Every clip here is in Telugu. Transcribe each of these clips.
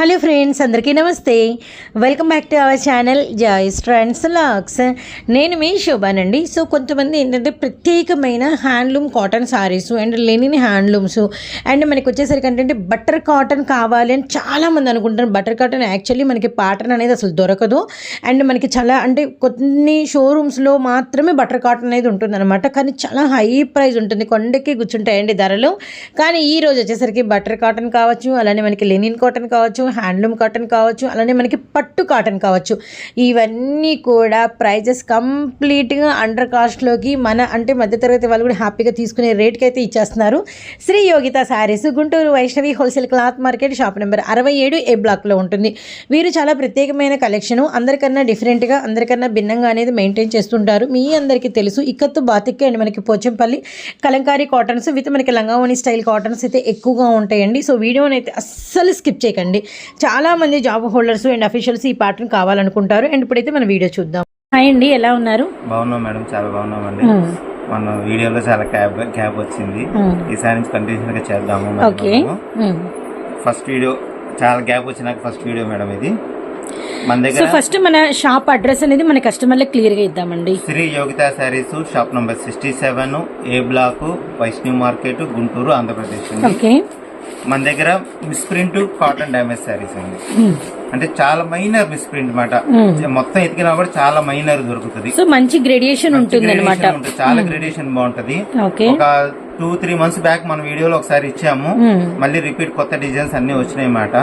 హలో ఫ్రెండ్స్ అందరికీ నమస్తే. Welcome back to our channel Joy's trends looks. నేను మీ శోభానండి. సో కొంతమంది ఏంటంటే ప్రత్యేకమైన handloom cotton saris and linen handlooms. And మనకి వచ్చేసరికి ఏంటంటే బటర్ కాటన్ కావాలి అని చాలామంది అనుకుంటారు బటర్ కాటన్ యాక్చువల్లీ మనకి ప్యాటర్న్ అనేది అసలు దొరకదు. అండ్ మనకి చాలా అంటే కొన్ని షోరూమ్స్లో మాత్రమే బటర్ కాటన్ అనేది ఉంటుందన్నమాట. కానీ చాలా హై ప్రైస్ ఉంటుంది. కొండకి కూర్చుంటాయండి ధరలు. కానీ ఈ రోజు వచ్చేసరికి బటర్ కాటన్ కావచ్చు అలానే మనకి లెనిన్ కాటన్ కావచ్చు హ్యాండ్లూమ్ కాటన్ కావచ్చు అలానే మనకి పట్టు కాటన్ కావచ్చు. ఇవన్నీ కూడా ప్రైజెస్ కంప్లీట్గా అండర్ కాస్ట్లోకి మన అంటే మధ్యతరగతి వాళ్ళు కూడా హ్యాపీగా తీసుకునే రేట్కి అయితే ఇచ్చేస్తున్నారు. Sri Yogita saris Guntur Vaishnavi wholesale cloth market shop number అరవై ఏడు ఏ బ్లాక్లో ఉంటుంది. వీరు చాలా ప్రత్యేకమైన కలెక్షను అందరికన్నా డిఫరెంట్గా అందరికన్నా భిన్నంగా అనేది మెయింటైన్ చేస్తుంటారు. మీ అందరికీ తెలుసు ఇక్కత్తు బాతిక్క అండ్ మనకి పోచంపల్లి కలంకారీ కాటన్స్ విత్ మనకి లంగావణి స్టైల్ కాటన్స్ అయితే ఎక్కువగా ఉంటాయండి. సో వీడియోని అయితే అస్సలు స్కిప్ చేయకండి. చాలామంది జాబ్ హోల్డర్స్ అండ్ అఫీషియల్స్ ఈ ప్యాటర్న్ కావాలనుకుంటారు. అండ్ ఇప్పుడైతే మన వీడియో చూద్దాం. హాయ్ అండి ఎలా ఉన్నారు? బాగున్నాం మేడం చాలా బాగున్నామండి. మన వీడియోలో చాలా క్యాబ్ క్యాబ్ వచ్చింది. ఈసారి నుంచి కంటిన్యూషన్గా చేద్దాము ఓకే. ఫస్ట్ వీడియో చాలా గ్యాప్ వచ్చినాక ఫస్ట్ వీడియో మేడం ఇది. మన సో దగ్గర ఫస్ట్ మన షాప్ అడ్రస్ అనేది మన కస్టమర్లకు క్లియర్గా ఇద్దామండి. Shri Yogitha sarees shop number sixty seven A block Vaishnav market Guntur Andhra Pradesh అండి. ఓకే మన దగ్గర మిస్ప్రింట్ కాటన్ డ్యామేజ్ శారీస్ అండి. అంటే చాలా మైనర్ మిస్ప్రింట్ మాట మొత్తం ఎతికినా కూడా చాలా మైనర్ దొరుకుతుంది. సో మంచి గ్రేడియేషన్ ఉంటుంది అనమాట. చాలా గ్రేడియేషన్ బాగుంటది. ఓకే ఒక టూ త్రీ మంత్స్ బ్యాక్ మన వీడియోలో ఒకసారి ఇచ్చాము. మళ్ళీ రిపీట్ కొత్త డిజైన్స్ అన్ని వచ్చినాయి మాట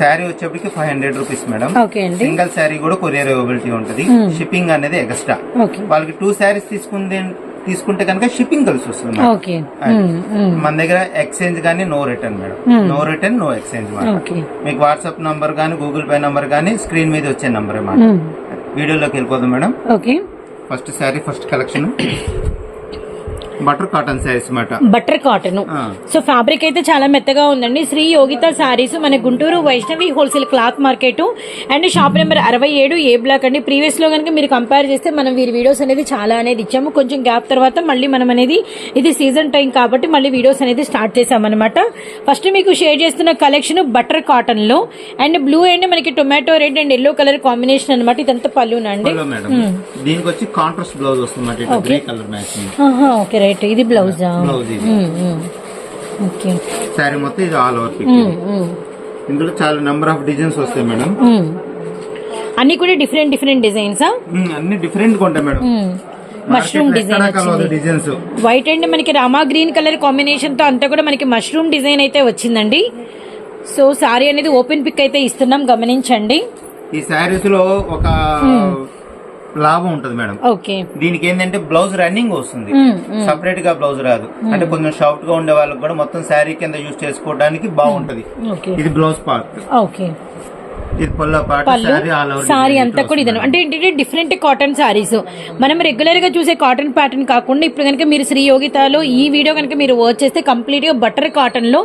శారీ వచ్చేప్పటికి five hundred rupees madam single sari కూడా కొరియర్ అవైలబిలిటీ ఉంటుంది. షిప్పింగ్ అనేది ఎక్స్ట్రా వాళ్ళకి టూ శారీస్ తీసుకుంది తీసుకుంటే కనుక షిప్పింగ్ కలిసి వస్తుంది మేడం. మన దగ్గర ఎక్స్చేంజ్ కానీ no return madam. No return no exchange మీకు వాట్సాప్ నంబర్ కానీ గూగుల్ పే నంబర్ కానీ స్క్రీన్ మీద వచ్చే నంబర్ మాట వీడియోలోకి వెళ్ళిపోదాం madam. Okay. First sari first collection. Butter cotton saris మాట బటర్ కాటన్. సో ఫ్యాబ్రిక్ అయితే చాలా మెత్తగా ఉందండి. శ్రీ యోగిత సారీస్ మన Guntur Vaishnavi wholesale cloth market. And shop number అరవై ఏడు ఏ బ్లాక్ అండి. ప్రీవియస్లో కనుక మీరు కంపేర్ చేస్తే మనం వీరి వీడియోస్ అనేది చాలా అనేది ఇచ్చాము. కొంచెం గ్యాప్ తర్వాత మళ్ళీ మనం అనేది ఇది సీజన్ టైం కాబట్టి మళ్ళీ వీడియోస్ అనేది స్టార్ట్ చేసామన్నమాట. ఫస్ట్ మీకు షేర్ చేస్తున్న కలెక్షన్ బటర్ కాటన్లో అండ్ బ్లూ అండ్ మనకి tomato red and yellow colour combination అనమాట ఇదంతా పళ్ళునా అండి? దీనికి వచ్చి కాంట్రాస్ట్ బ్లౌజ్ వస్తుంది ఓకే రైట్. ఇది బ్లౌజా బ్లౌజ్ ఇది. ఓకే శారీ మొత్తం ఇది ఆల్ ఓవర్ పిక్ ఇందులో చాలా నెంబర్ ఆఫ్ డిజైన్స్ వస్తాయి మేడం మ్మ్. అన్ని కూడా డిఫరెంట్ డిఫరెంట్ డిజైన్సా అన్ని డిఫరెంట్గా ఉంటాయి madam mushroom design designs white and మనకి రామా గ్రీన్ కలర్ కాంబినేషన్తో అంతా కూడా మనకి మష్రూమ్ డిజైన్ అయితే వచ్చిందండి. సో సారీ అనేది ఓపెన్ పిక్ అయితే ఇస్తున్నాం గమనించండి. ఈ శారీస్లో ఒక లాభం ఉంటుంది మేడం. దీనికి ఏంటంటే బ్లౌజ్ రన్నింగ్ వస్తుంది. సపరేట్గా బ్లౌజ్ రాదు. అంటే కొంచెం షార్ట్గా ఉండే వాళ్ళకి కూడా మొత్తం శారీ కింద యూజ్ చేసుకోవడానికి బాగుంటది. ఇది బ్లౌజ్ పార్ట్. పళ్ళ సారీ అంతా కూడా ఇదే అంటే ఏంటంటే డిఫరెంట్ కాటన్ సారీస్ మనం రెగ్యులర్గా చూసే కాటన్ ప్యాటర్న్ కాకుండా ఇప్పుడు కనుక మీరు శ్రీ యోగితాలో ఈ వీడియో కనుక మీరు వర్క్ చేస్తే కంప్లీట్గా బటర్ కాటన్లో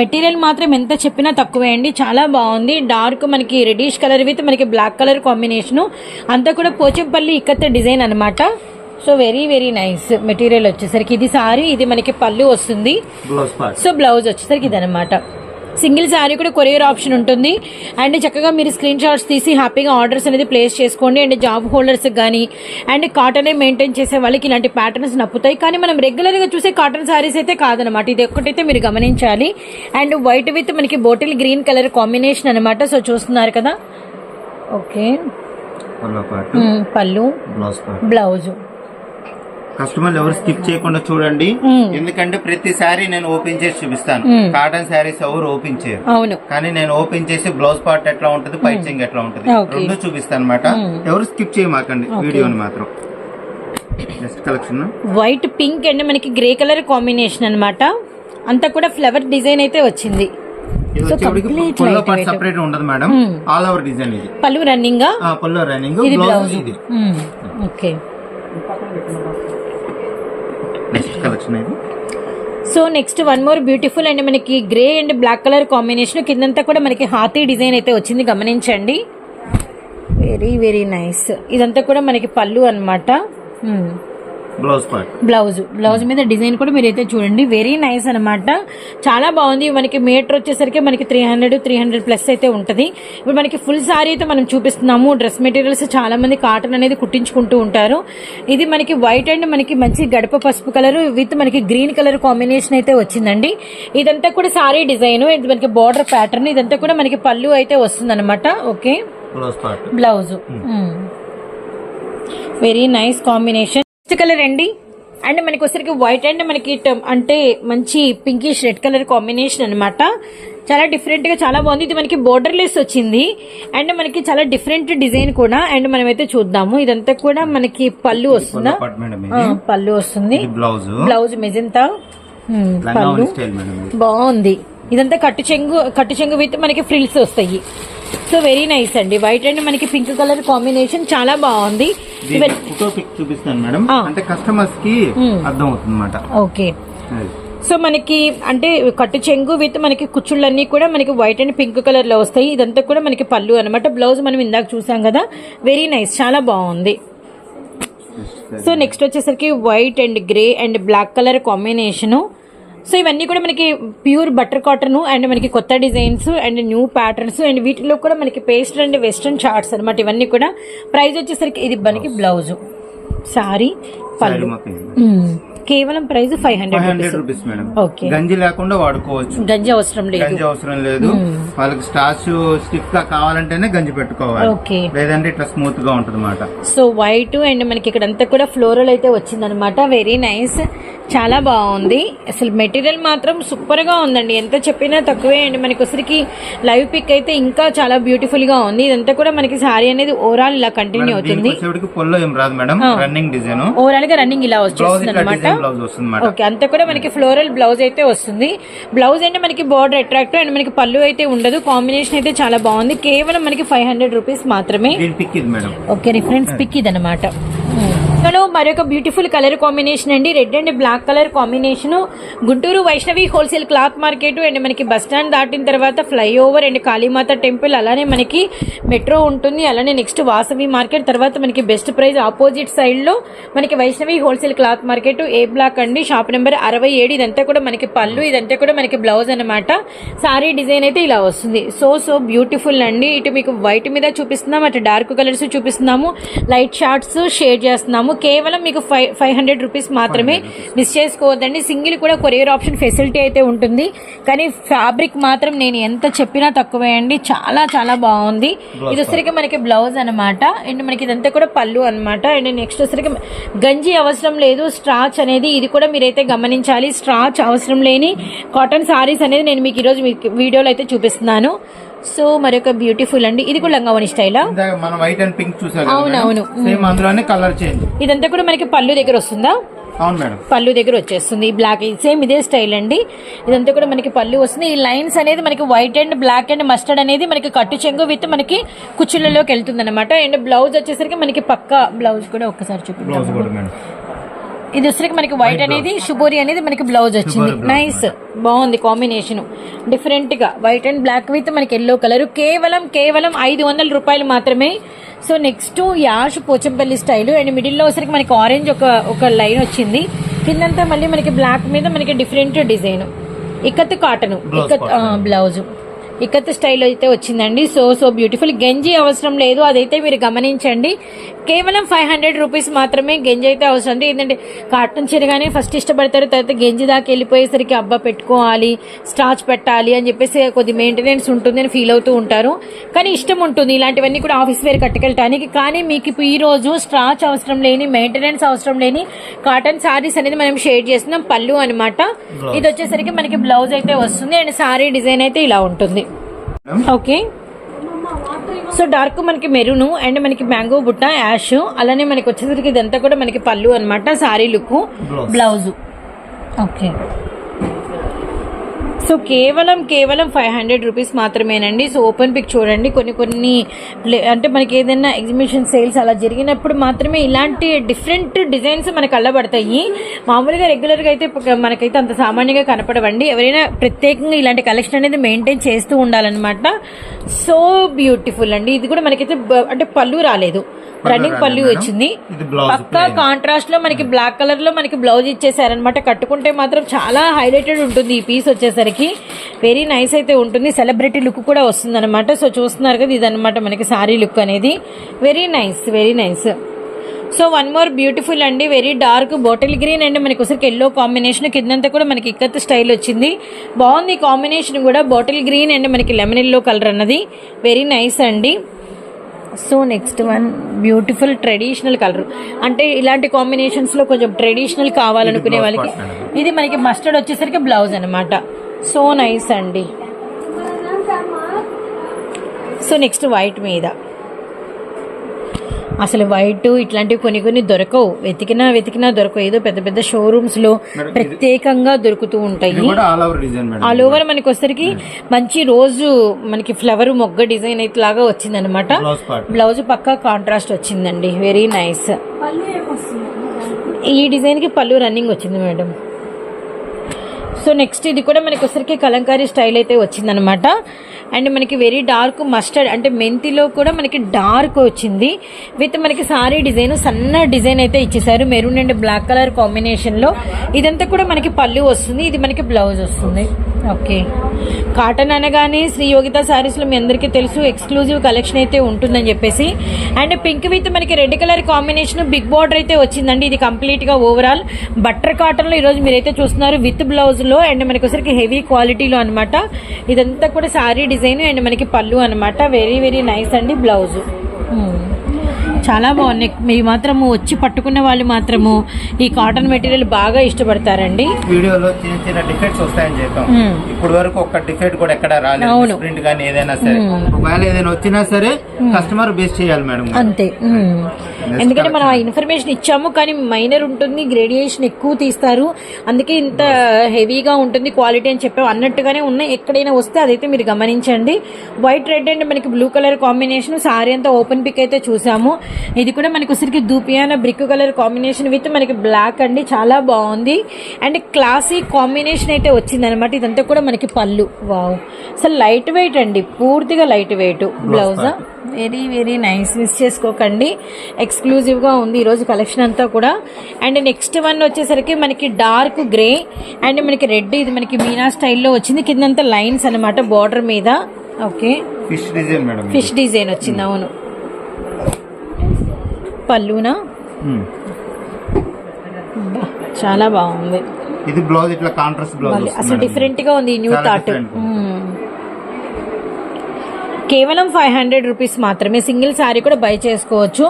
మెటీరియల్ మాత్రం ఎంత చెప్పినా తక్కువే అండి. చాలా బాగుంది. డార్క్ మనకి రెడిష్ కలర్ విత్ మనకి బ్లాక్ కలర్ కాంబినేషన్ అంతా కూడా పోచంపల్లి ఇక్కత్త డిజైన్ అన్నమాట. So very very nice material వచ్చేసరికి. ఇది సారీ ఇది మనకి పళ్ళు వస్తుంది. సో బ్లౌజ్ వచ్చేసరికి ఇదనమాట సింగిల్ శారీ కూడా కొరియర్ ఆప్షన్ ఉంటుంది. అండ్ చక్కగా మీరు స్క్రీన్ షాట్స్ తీసి హ్యాపీగా ఆర్డర్స్ అనేది ప్లేస్ చేసుకోండి. అండ్ జాబ్ హోల్డర్స్ కానీ అండ్ కాటనే మెయింటైన్ చేసే వాళ్ళకి ఇలాంటి ప్యాటర్న్స్ నప్పుతాయి. కానీ మనం రెగ్యులర్గా చూసే కాటన్ శారీస్ అయితే కాదనమాట. ఇది ఒక్కటైతే మీరు గమనించాలి. అండ్ వైట్ విత్ మనకి బాటిల్ గ్రీన్ కలర్ కాంబినేషన్ అనమాట సో చూస్తున్నారు కదా. Okay pallu blouse part blouse customer ఎవరు స్కిప్ చేయకుండా చూడండి. ఎందుకంటే ప్రతి శారీ నేను ఓపెన్ చేసి చూపిస్తాను. కాటన్ శారీస్ ఎవరు ఓపెన్ చేయరు. అవును. కానీ నేను ఓపెన్ చేసి బ్లౌజ్ పార్ట్ ఎట్లా ఉంటది పైచింగ్ ఎట్లా ఉంటది. రెండు చూపిస్తాను అనమాట ఎవరు స్కిప్ చేయమాకండి వీడియోని మాత్రం. Next collection white pink and మనకి గ్రే కలర్ కాంబినేషన్ అన్నమాట. అంతా కూడా ఫ్లవర్ డిజైన్ అయితే వచ్చింది. సపరేట్ ఉండదు మేడం. ఆల్ ఓవర్ డిజైన్ ఇది. పళ్ళు రన్నింగ్ ఆ? పల్లో రన్నింగ్ ఇది బ్లౌజ్ బ్లౌజ్ ఇది. ఓకే. నెక్స్ట్ కలెక్షన్ ఇది so next one more beautiful and మనకి grey and black colour combination కిందంతా కూడా మనకి హాతీ డిజైన్ అయితే వచ్చింది గమనించండి. వెరీ వెరీ నైస్ ఇదంతా కూడా మనకి పళ్ళు అనమాట hmm. Blouse blouse. బ్లౌజ్ మీద డిజైన్ కూడా మీరైతే చూడండి. వెరీ నైస్ అనమాట చాలా బాగుంది. మనకి మీటర్ వచ్చేసరికి మనకి three hundred three hundred plus అయితే ఉంటుంది. ఇప్పుడు మనకి ఫుల్ సారీ అయితే మనం చూపిస్తున్నాము. డ్రెస్ మెటీరియల్స్ చాలా మంది కాటన్ అనేది కుట్టించుకుంటూ ఉంటారు. ఇది మనకి వైట్ అండ్ మనకి మంచి గడప పసుపు కలర్ విత్ మనకి గ్రీన్ కలర్ కాంబినేషన్ అయితే వచ్చిందండి. ఇదంతా కూడా సారీ డిజైన్ ఇది మనకి బార్డర్ ప్యాటర్న్ ఇదంతా కూడా మనకి పళ్ళు అయితే వస్తుంది okay blouse very nice combination next colour అండి అండ్ మనకి వచ్చరికి వైట్ అండ్ మనకి అంటే మంచి పింకిష్ రెడ్ కలర్ కాంబినేషన్ అన్నమాట. చాలా డిఫరెంట్గా చాలా బాగుంది. ఇది మనకి బోర్డర్ లెస్ వచ్చింది. అండ్ మనకి చాలా డిఫరెంట్ డిజైన్ కూడా. అండ్ మనమైతే చూద్దాము. ఇదంతా కూడా మనకి పళ్ళు వస్తుందా? పళ్ళు వస్తుంది. బ్లౌజ్ బ్లౌజ్ మెజంతా పళ్ళు. బాగుంది. ఇదంతా కట్టు చెంగు కట్టు చెంగు విత్ మనకి ఫ్రిల్స్ వస్తాయి. సో వెరీ నైస్ అండి. వైట్ అండ్ మనకి పింక్ కలర్ కాంబినేషన్ చాలా బాగుంది. ఫోటో పిక్ చూపిస్తాను మేడం. అంటే కస్టమర్స్కి మ్మ్. అర్థం అవుతుంది అనమాట ఓకే సో మనకి అంటే కట్టు చెంగు విత్ మనకి కుచ్చుళ్ళన్నీ కూడా మనకి వైట్ అండ్ పింక్ కలర్లో వస్తాయి. ఇదంతా కూడా మనకి పళ్ళు అనమాట బ్లౌజ్ మనం ఇందాక చూసాం కదా. వెరీ నైస్ చాలా బాగుంది. సో నెక్స్ట్ వచ్చేసరికి white and grey and black colour combination so ఇవన్నీ కూడా మనకి ప్యూర్ బటర్ కాటన్ అండ్ మనకి కొత్త designs and new patterns and వీటిలో కూడా మనకి పేస్ట్ అండ్ వెస్ట్రన్ చార్ట్స్ అనమాట ఇవన్నీ కూడా ప్రైస్ వచ్చేసరికి ఇది మనకి బ్లౌజ్. సారీ పళ్ళు. కేవలం price five hundred rupees. Madam. గంజి లేకుండా వాడుకోవచ్చు. గంజి అవసరం లేదు. గంజి అవసరం లేదు. వాళ్ళకి స్టార్చ్ స్టిఫ్గా కావాలంటేనే గంజి పెట్టుకోవాలి. ఓకే. లేదంటే ఇట్లా స్మూత్గా ఉంటుంది అనమాట సో వైట్ అండ్ మనకి ఇక్కడ అంతా కూడా ఫ్లోరల్ అయితే వచ్చిందనమాట వెరీ నైస్. చాలా బాగుంది. అసలు మెటీరియల్ మాత్రం సూపర్గా ఉందండి. ఎంత చెప్పినా తక్కువే అండి. మనకి వచ్చరికి లైవ్ పిక్ అయితే ఇంకా చాలా బ్యూటిఫుల్గా ఉంది. ఇదంతా కూడా మనకి సారీ అనేది ఓవరాల్ ఇలా కంటిన్యూ అవుతుంది. వచ్చేటికి పొల్లో ఏం రాదు మేడం. రన్నింగ్ డిజైన్ ఓవరాల్గా రన్నింగ్ ఇలా వచ్చేస్తుంది అనమాట అనమాట ఓకే అంతా కూడా మనకి ఫ్లోరల్ బ్లౌజ్ అయితే వస్తుంది. బ్లౌజ్ అంటే మనకి బార్డర్ అట్రాక్టివ్ అండ్ మనకి పళ్ళు అయితే ఉండదు. కాంబినేషన్ అయితే చాలా బాగుంది. కేవలం మనకి ఫైవ్ హండ్రెడ్ రూపీస్ మాత్రమే. దీని పిక్ ఇది మేడం. ఓకే రిఫరెన్స్ పిక్ ఇదనమాట ఇందులో మరొక బ్యూటిఫుల్ కలర్ కాంబినేషన్ అండి. Red and black colour combination Guntur Vaishnavi wholesale cloth market and మనకి బస్ స్టాండ్ దాటిన తర్వాత ఫ్లైఓవర్ అండ్ కాళీమాత టెంపుల్ అలానే మనకి మెట్రో ఉంటుంది. అలానే నెక్స్ట్ వాసవి మార్కెట్ తర్వాత మనకి బెస్ట్ ప్రైస్ ఆపోజిట్ సైడ్లో మనకి Vaishnavi wholesale cloth market A block అండి. షాప్ నెంబర్ అరవై ఏడు. ఇదంతా కూడా మనకి పళ్ళు ఇదంతా కూడా మనకి బ్లౌజ్ అనమాట సారీ డిజైన్ అయితే ఇలా వస్తుంది. సో సో బ్యూటిఫుల్ అండి. ఇటు మీకు వైట్ మీద చూపిస్తున్నాం. అటు డార్క్ కలర్స్ చూపిస్తున్నాము. లైట్ షార్ట్స్ షేర్ చేస్తున్నాము. కేవలం మీకు ఫైవ్ ఫైవ్ హండ్రెడ్ రూపీస్ మాత్రమే మిస్ చేసుకోవద్దండి. సింగిల్ కూడా కొరియర్ ఆప్షన్ ఫెసిలిటీ అయితే ఉంటుంది. కానీ ఫ్యాబ్రిక్ మాత్రం నేను ఎంత చెప్పినా తక్కువే అండి. చాలా చాలా బాగుంది. ఇది వచ్చరికి మనకి బ్లౌజ్ అనమాట అండ్ మనకి ఇదంతా కూడా పళ్ళు అనమాట అండ్ నెక్స్ట్ వచ్చరికి గంజి అవసరం లేదు. స్ట్రాచ్ అనేది ఇది కూడా మీరైతే గమనించాలి. స్ట్రాచ్ అవసరం లేని కాటన్ సారీస్ అనేది నేను మీకు ఈరోజు మీకు వీడియోలో అయితే చూపిస్తున్నాను. సో మరొక బ్యూటిఫుల్ అండి. ఇది కూడా లంగావని స్టైలా? మనం వైట్ అండ్ పింక్ చూసాం అవును, అవును. సేమ్ అందులోనే కలర్ చేంజ్ ఇదంతా కూడా మనకి పళ్ళు దగ్గర వస్తుందా? అవును మేడం. పళ్ళు దగ్గర వచ్చేస్తుంది. బ్లాక్ సేమ్ ఇదే స్టైల్ అండి. ఇదంతా కూడా మనకి పళ్ళు వస్తుంది. ఈ లైన్స్ అనేది మనకి white and black and mustard అనేది మనకి కట్టు చెంగు విత్ మనకి కుచ్చులలోకి వెళ్తుంది అనమాట అండ్ బ్లౌజ్ వచ్చేసరికి మనకి పక్క బ్లౌజ్ కూడా ఒక్కసారి మేడం. ఇది వచ్చరికి మనకి వైట్ అనేది షుబోరి అనేది మనకి బ్లౌజ్ వచ్చింది. నైస్ బాగుంది కాంబినేషన్ డిఫరెంట్గా. వైట్ అండ్ బ్లాక్ విత్ మనకి ఎల్లో కలర్ కేవలం కేవలం ఐదు వందల రూపాయలు మాత్రమే. So next ash Pochampalli style and మిడిల్లో వచ్చరికి మనకి ఆరెంజ్ ఒక ఒక లైన్ వచ్చింది. కిందంతా మళ్ళీ మనకి బ్లాక్ మీద మనకి different design ikat cotton ikat blouse ikat style అయితే వచ్చిందండి. సో సో బ్యూటిఫుల్ గంజి అవసరం లేదు. అదైతే మీరు గమనించండి. కేవలం ఫైవ్ హండ్రెడ్ రూపీస్ మాత్రమే గంజి అయితే అవసరం ఉంది. ఏంటంటే కాటన్ చీరగానే ఫస్ట్ ఇష్టపడతారు తర్వాత గంజి దాకా వెళ్ళిపోయేసరికి అబ్బా పెట్టుకోవాలి స్టార్చ్ పెట్టాలి అని చెప్పేసి కొద్ది మెయింటెనెన్స్ ఉంటుంది అని ఫీల్ అవుతూ ఉంటారు. కానీ ఇష్టం ఉంటుంది. ఇలాంటివన్నీ కూడా ఆఫీస్ వేర్ కట్టుకెళ్ళటానికి. కానీ మీకు ఇప్పుడు ఈ రోజు స్టార్చ్ అవసరం లేని మెయింటెనెన్స్ అవసరం లేని కాటన్ సారీస్ అనేది మనం షేర్ చేస్తున్నాం. పళ్ళు అనమాట ఇది వచ్చేసరికి మనకి బ్లౌజ్ అయితే వస్తుంది. అండ్ సారీ డిజైన్ అయితే ఇలా ఉంటుంది. ఓకే. సో డార్క్ మనకి మెరూన్ అండ్ మనకి మ్యాంగో బుట్ట యాష్. అలానే మనకి వచ్చేసరికి ఇదంతా కూడా మనకి పళ్ళు అనమాట sari look. Blouse. Okay. So కేవలం కేవలం ఫైవ్ హండ్రెడ్ రూపీస్ మాత్రమేనండి. సో ఓపెన్ పిక్ చూడండి. కొన్ని కొన్ని అంటే మనకి ఏదైనా ఎగ్జిబిషన్ సేల్స్ అలా జరిగినప్పుడు మాత్రమే ఇలాంటి డిఫరెంట్ డిజైన్స్ మనకు కళ్ళబడతాయి మామూలుగా రెగ్యులర్గా అయితే మనకైతే అంత సామాన్యంగా కనపడవండి. ఎవరైనా ప్రత్యేకంగా ఇలాంటి కలెక్షన్ అనేది మెయింటైన్ చేస్తూ ఉండాలన్నమాట. సో బ్యూటిఫుల్ అండి. ఇది కూడా మనకైతే అంటే పళ్ళు రాలేదు. రన్నింగ్ పళ్ళు వచ్చింది. పక్కా కాంట్రాస్ట్లో మనకి బ్లాక్ కలర్లో మనకి బ్లౌజ్ ఇచ్చేసారనమాట కట్టుకుంటే మాత్రం చాలా హైలైటెడ్ ఉంటుంది ఈ పీస్ వచ్చేసరికి. వెరీ నైస్ అయితే ఉంటుంది. సెలబ్రిటీ లుక్ కూడా వస్తుందన్నమాట. సో చూస్తున్నారు కదా ఇదన్నమాట మనకి సారీ లుక్ అనేది. Very nice very nice so one more beautiful అండి. Very dark bottle green and. మనకి ఒకసారి ఎల్లో కాంబినేషన్ కిందంతా కూడా మనకి ఇక్కత్ స్టైల్ వచ్చింది. బాగుంది కాంబినేషన్ కూడా. బాటిల్ గ్రీన్ అండ్ మనకి లెమన్ ఎల్లో కలర్ అన్నది. వెరీ నైస్ అండి. So next one beautiful traditional colour. అంటే ఇలాంటి కాంబినేషన్స్లో కొంచెం ట్రెడిషనల్ కావాలనుకునే వాళ్ళకి. ఇది మనకి మస్టర్డ్ వచ్చేసరికి బ్లౌజ్ అన్నమాట. సో నైస్ అండి. సో నెక్స్ట్ వైట్ మీద. అసలు వైట్ ఇట్లాంటివి కొన్ని కొన్ని దొరకవు. వెతికినా వెతికినా దొరకవు. ఏదో పెద్ద పెద్ద షోరూమ్స్లో ప్రత్యేకంగా దొరుకుతూ ఉంటాయి. All over design madam. All over మనకి వచ్చేసరికి మంచి రోజు మనకి ఫ్లవర్ మొగ్గ డిజైన్ అయితే లాగా వచ్చింది అనమాట బ్లౌజ్ పక్కా కాంట్రాస్ట్ వచ్చిందండి. వెరీ నైస్ ఈ డిజైన్కి పళ్ళు రన్నింగ్ వచ్చింది మేడం. సో నెక్స్ట్ ఇది కూడా మనకి వచ్చరికి కలంకారీ స్టైల్ అయితే వచ్చిందనమాట అండ్ మనకి వెరీ డార్క్ మస్టర్డ్ అంటే మెంతిలో కూడా మనకి డార్క్ వచ్చింది. విత్ మనకి సారీ డిజైన్ సన్న డిజైన్ అయితే ఇచ్చేసారు. మెరూన్ అండ్ బ్లాక్ కలర్ కాంబినేషన్లో ఇదంతా కూడా మనకి పళ్ళు వస్తుంది. ఇది మనకి బ్లౌజ్ వస్తుంది. ఓకే కాటన్ అనగానే శ్రీ యోగిత శారీస్లో మీ అందరికీ తెలుసు. ఎక్స్క్లూజివ్ కలెక్షన్ అయితే ఉంటుందని చెప్పేసి. అండ్ పింక్ విత్ మనకి red colour combination big border అయితే వచ్చిందండి. ఇది కంప్లీట్గా ఓవరాల్ బట్టర్ కాటన్లో ఈరోజు మీరైతే చూస్తున్నారు. విత్ బ్లౌజ్లో అండ్ మనకి ఒకసారికి హెవీ క్వాలిటీలో అనమాట ఇదంతా కూడా శారీ డిజైన్ అండ్ మనకి పళ్ళు అన్నమాట. వెరీ వెరీ నైస్ అండి బ్లౌజ్. చాలా బాగున్నాయి. మీ మాత్రము వచ్చి పట్టుకున్న వాళ్ళు మాత్రము ఈ కాటన్ మెటీరియల్ బాగా ఇష్టపడతారండి. వీడియోలో చిన్న చిన్న డిఫెక్ట్స్ వస్తాయని చెప్పాం. ఇప్పుడు వరకు ఒక డిఫెక్ట్ కూడా ఎక్కడ రాలేదు. ప్రింట్ కానీ ఏదైనా సరే. ఒకవేళ ఏదైనా వచ్చినా సరే కస్టమర్ బేస్ చేయాలి మేడం అంతే. ఎందుకంటే మనం ఆ ఇన్ఫర్మేషన్ ఇచ్చాము కానీ మైనర్ ఉంటుంది గ్రేడియేషన్ ఎక్కువ తీస్తారు. అందుకే ఇంత హెవీగా ఉంటుంది క్వాలిటీ అని చెప్పాము అన్నట్టుగానే ఉన్నాయి. ఎక్కడైనా వస్తే అదైతే మీరు గమనించండి. వైట్ రెడ్ అండ్ మనకి బ్లూ కలర్ కాంబినేషన్ సారీ అంతా ఓపెన్ పిక్ అయితే చూసాము. ఇది కూడా మనకి వచ్చరికి దూపియాన బ్రిక్ కలర్ కాంబినేషన్ విత్ మనకి బ్లాక్ అండి. చాలా బాగుంది. అండ్ క్లాసీ కాంబినేషన్ అయితే వచ్చింది అనమాట ఇదంతా కూడా మనకి పళ్ళు. వావ్. అసలు లైట్ వెయిట్ అండి. పూర్తిగా light weight. Blouse very very nice. Miss చేసుకోకండి. ఎక్స్క్లూజివ్గా ఉంది ఈరోజు కలెక్షన్ అంతా కూడా. అండ్ నెక్స్ట్ వన్ వచ్చేసరికి మనకి డార్క్ గ్రే. అండ్ మనకి రెడ్ ఇది మనకి మీనా స్టైల్లో వచ్చింది. కిందంతా లైన్స్ అన్నమాట బార్డర్ మీద. Okay. Fish design. Fish design వచ్చింది. అవును. పళ్ళునా చాలా బాగుంది. ఇది బ్లౌజ్ ఇట్లా కాంట్రాస్ట్ బ్లౌజ్ అసలు. డిఫరెంట్గా ఉంది న్యూ థాట్. కేవలం ఫైవ్ హండ్రెడ్ రూపీస్ మాత్రమే. సింగిల్ సారీ కూడా బై చేసుకోవచ్చు.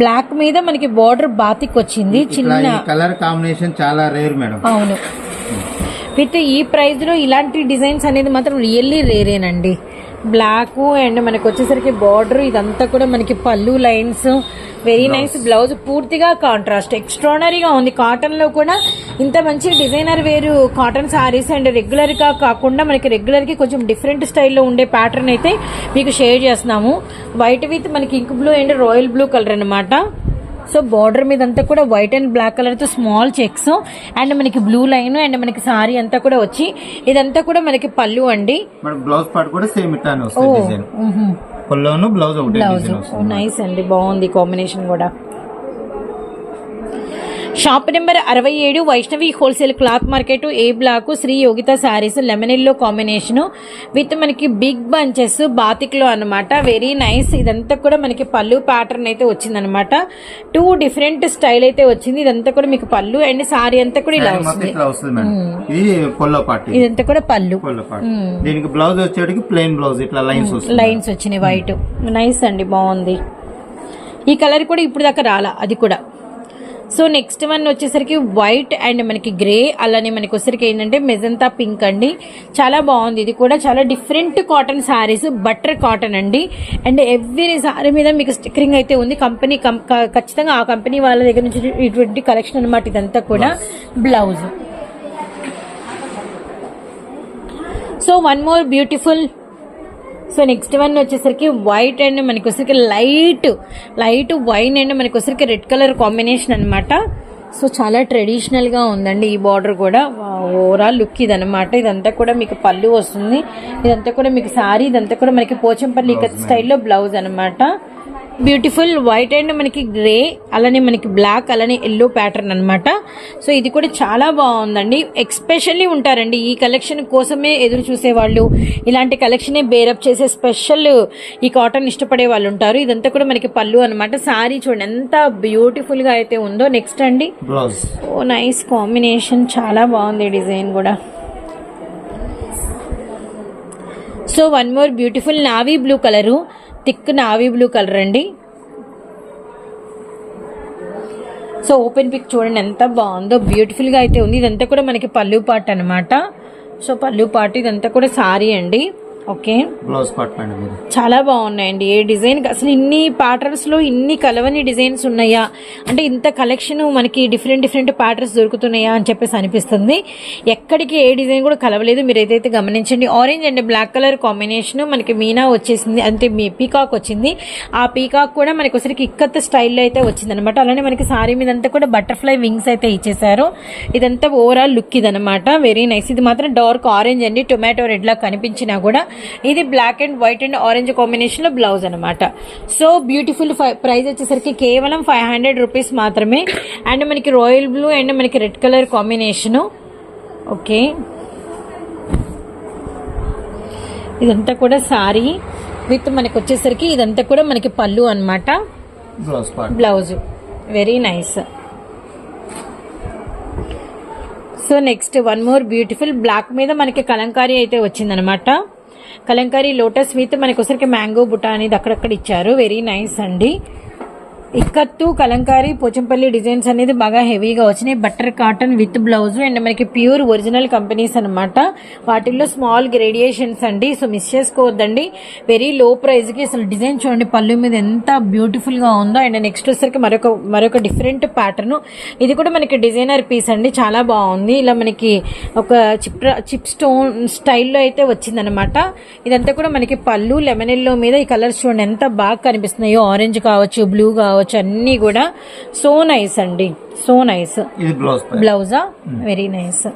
బ్లాక్ మీద మనకి బార్డర్ బాతిక్ వచ్చింది. చిన్న కలర్ కాంబినేషన్ చాలా రేర్ మేడం. అవును. విత్ ఈ ప్రైస్లో ఇలాంటి డిజైన్స్ అనేది మాత్రం రియల్లీ రేరేనండి బ్లాక్ అండ్ మనకి వచ్చేసరికి బార్డర్ ఇదంతా కూడా మనకి పళ్ళు లైన్స్ వెరీ నైస్ బ్లౌజ్ పూర్తిగా కాంట్రాస్ట్ ఎక్స్ట్రానరీగా ఉంది. కాటన్లో కూడా ఇంత మంచి డిజైనర్ వేరు కాటన్ సారీస్ అండ్ రెగ్యులర్గా కాకుండా మనకి రెగ్యులర్కి కొంచెం డిఫరెంట్ స్టైల్లో ఉండే ప్యాటర్న్ అయితే మీకు షేర్ చేస్తున్నాము. వైట్ విత్ మనకి ink blue and royal blue colour అన్నమాట. సో బార్డర్ మీద అంతా కూడా వైట్ అండ్ బ్లాక్ కలర్తో స్మాల్ చెక్స్. అండ్ మనకి బ్లూ లైన్ అండ్ మనకి సారీ అంతా కూడా వచ్చి ఇదంతా కూడా మనకి పళ్ళు అండి. బ్లౌజ్ పార్ట్ కూడా సేమ్ ఇట్లానే వస్తుంది బ్లౌజ్ ఒకటి నైస్ అండి. బాగుంది కాంబినేషన్ కూడా. షాప్ నెంబర్ అరవై ఏడు Vaishnavi wholesale cloth market A block Shri Yogita saris lemon yellow combination with మనకి బిగ్ బంచెస్ బాతిక్లో అనమాట వెరీ నైస్. ఇదంతా కూడా మనకి పళ్ళు ప్యాటర్న్ అయితే వచ్చిందనమాట టూ డిఫరెంట్ స్టైల్ అయితే వచ్చింది. ఇదంతా కూడా మీకు పళ్ళు అండ్ సారీ అంతా కూడా ఇలా వస్తుంది. ఇదంతా కూడా పళ్ళు. దీనికి బ్లౌజ్ వచ్చేటికి ప్లెయిన్ బ్లౌజ్ ఇట్లా లైన్స్ లైన్స్ వచ్చినాయి వైట్ నైస్ అండి బాగుంది. ఈ కలర్ కూడా ఇప్పుడు దాకా రాలా అది కూడా. సో నెక్స్ట్ వన్ వచ్చేసరికి వైట్ అండ్ మనకి గ్రే. అలానే మనకి వచ్చేసరికి ఏంటంటే మెజంతా పింక్ అండి. చాలా బాగుంది. ఇది కూడా చాలా different cotton saris butter cotton అండి. అండ్ ఎవ్రీ సారీ మీద మీకు స్టిక్కరింగ్ అయితే ఉంది. కంపెనీ ఖచ్చితంగా ఆ కంపెనీ వాళ్ళ దగ్గర నుంచి ఇటువంటి కలెక్షన్ అనమాట ఇదంతా కూడా. Blouse. So one more beautiful so next one వచ్చేసరికి వైట్ అండ్ మనకి వచ్చేసరికి లైట్ లైట్ వైన్ అండ్ మనకి వచ్చేసరికి రెడ్ కలర్ కాంబినేషన్ అన్నమాట. సో చాలా ట్రెడిషనల్గా ఉందండి ఈ బార్డర్ కూడా. ఓవరాల్ లుక్ ఇదనమాట ఇదంతా కూడా మీకు పళ్ళు వస్తుంది. ఇదంతా కూడా మీకు సారీ ఇదంతా కూడా మనకి పోచంపల్లి స్టైల్లో బ్లౌజ్ అన్నమాట. బ్యూటిఫుల్ వైట్ అండ్ మనకి గ్రే అలానే మనకి బ్లాక్ అలానే ఎల్లో ప్యాటర్న్ అన్నమాట. సో ఇది కూడా చాలా బాగుందండి. ఎక్స్పెషల్లీ ఉంటారండి ఈ కలెక్షన్ కోసమే ఎదురు చూసే వాళ్ళు ఇలాంటి కలెక్షనే బేరప్ చేసే స్పెషల్ ఈ కాటన్ ఇష్టపడే వాళ్ళు ఉంటారు. ఇదంతా కూడా మనకి పళ్ళు అన్నమాట. సారీ చూడండి ఎంత బ్యూటిఫుల్గా అయితే ఉందో. నెక్స్ట్ అండి. ఓ నైస్ కాంబినేషన్ చాలా బాగుంది డిజైన్ కూడా. So one more beautiful navy blue colour thick navy blue colour అండి. సో ఓపెన్ పిక్ చూడండి ఎంత బాగుందో బ్యూటిఫుల్గా అయితే ఉంది. ఇదంతా కూడా మనకి పళ్ళు పాట అనమాట సో పళ్ళు పాట ఇదంతా కూడా సారీ అండి. ఓకే. బ్లౌజ్ పార్ట్ మేడం చాలా బాగున్నాయండి. ఏ డిజైన్ అసలు ఇన్ని ప్యాటర్న్స్లో ఇన్ని కలవని డిజైన్స్ ఉన్నాయా? అంటే ఇంత కలెక్షన్ మనకి డిఫరెంట్ డిఫరెంట్ ప్యాటర్న్స్ దొరుకుతున్నాయా అని చెప్పేసి అనిపిస్తుంది. ఎక్కడికి ఏ డిజైన్ కూడా కలవలేదు. మీరు ఏదైతే గమనించండి orange and black colour combination మనకి మీనా వచ్చేసింది. అంటే మీ పీకాక్ వచ్చింది. ఆ పీకాక్ కూడా మనకి ఒకసారికి ఇక్కత్ స్టైల్లో అయితే వచ్చింది అనమాట అలానే మనకి సారీ మీద అంతా కూడా బటర్ఫ్లై వింగ్స్ అయితే ఇచ్చేసారు ఇదంతా ఓవరాల్ లుక్ ఇదనమాట. వెరీ నైస్ ఇది మాత్రం డార్క్ ఆరెంజ్ అండి. టొమాటో రెడ్ లా కనిపించినా కూడా ఇది black and white and orange కాంబినేషన్లో బ్లౌజ్ అనమాట సో బ్యూటిఫుల్ ప్రైస్ వచ్చేసరికి కేవలం ఫైవ్ హండ్రెడ్ రూపీస్ మాత్రమే. అండ్ మనకి రాయల్ బ్లూ అండ్ మనకి రెడ్ కలర్ కాంబినేషన్ ఓకే ఇదంతా కూడా సారీ విత్ మనకి వచ్చేసరికి ఇదంతా కూడా మనకి పళ్ళు part blouse very nice so next one more beautiful black మీద మనకి కలంకారీ అయితే వచ్చిందనమాట కలంకారీ లోటస్ విత్ మనకి ఒకసారికి మ్యాంగో బుటా అనేది అక్కడక్కడ ఇచ్చారు. వెరీ నైస్ అండి. ఇక్కత్తు కలంకారీ పోచంపల్లి డిజైన్స్ అనేది బాగా హెవీగా వచ్చినాయి. Butter cotton with blouse and మనకి ప్యూర్ ఒరిజినల్ కంపెనీస్ అన్నమాట. వాటిల్లో స్మాల్ గ్రేడియేషన్స్ అండి సో మిస్ చేసుకోవద్దండి. వెరీ లో ప్రైస్కి అసలు డిజైన్ చూడండి పళ్ళు మీద ఎంత బ్యూటిఫుల్గా ఉందో. అండ్ నెక్స్ట్ వచ్చేసరికి మరొక మరొక డిఫరెంట్ ప్యాటర్న్ ఇది కూడా మనకి డిజైనర్ పీస్ అండి చాలా బాగుంది. ఇలా మనకి ఒక చిప్ చిప్ స్టోన్ స్టైల్లో అయితే వచ్చిందనమాట ఇదంతా కూడా మనకి పళ్ళు లెమనెల్లో మీద ఈ కలర్స్ చూడండి ఎంత బాగా కనిపిస్తున్నాయో. ఆరెంజ్ కావచ్చు బ్లూ కావచ్చు అన్నీ కూడా సో నైస్ అండి. So nice. బ్లౌజా very nice.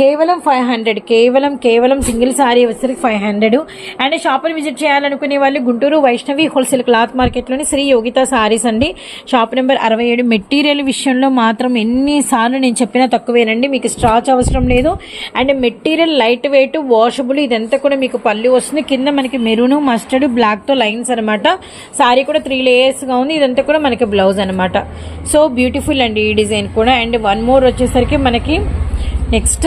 కేవలం ఫైవ్ హండ్రెడ్ కేవలం కేవలం సింగిల్ సారీ వచ్చేసరికి ఫైవ్ హండ్రెడ్. అండ్ షాప్ని విజిట్ చేయాలనుకునే వాళ్ళు గుంటూరు వైష్ణవి హోల్సేల్ క్లాత్ మార్కెట్లోని శ్రీ యోగిత సారీస్ అండి. షాప్ నెంబర్ అరవై ఏడు మెటీరియల్ విషయంలో మాత్రం ఎన్నిసార్లు నేను చెప్పినా తక్కువేనండి. మీకు స్ట్రాచ్ అవసరం లేదు. And material light weight washable ఇదంతా కూడా మీకు పళ్ళు వస్తుంది. కింద మనకి మెరూన్ మస్టర్డ్ బ్లాక్తో లైన్స్ అనమాట సారీ కూడా త్రీ లేయర్స్గా ఉంది. ఇదంతా కూడా మనకి బ్లౌజ్ అనమాట సో బ్యూటిఫుల్ అండి ఈ డిజైన్ కూడా. అండ్ వన్ మోర్ వచ్చేసరికి మనకి నెక్స్ట్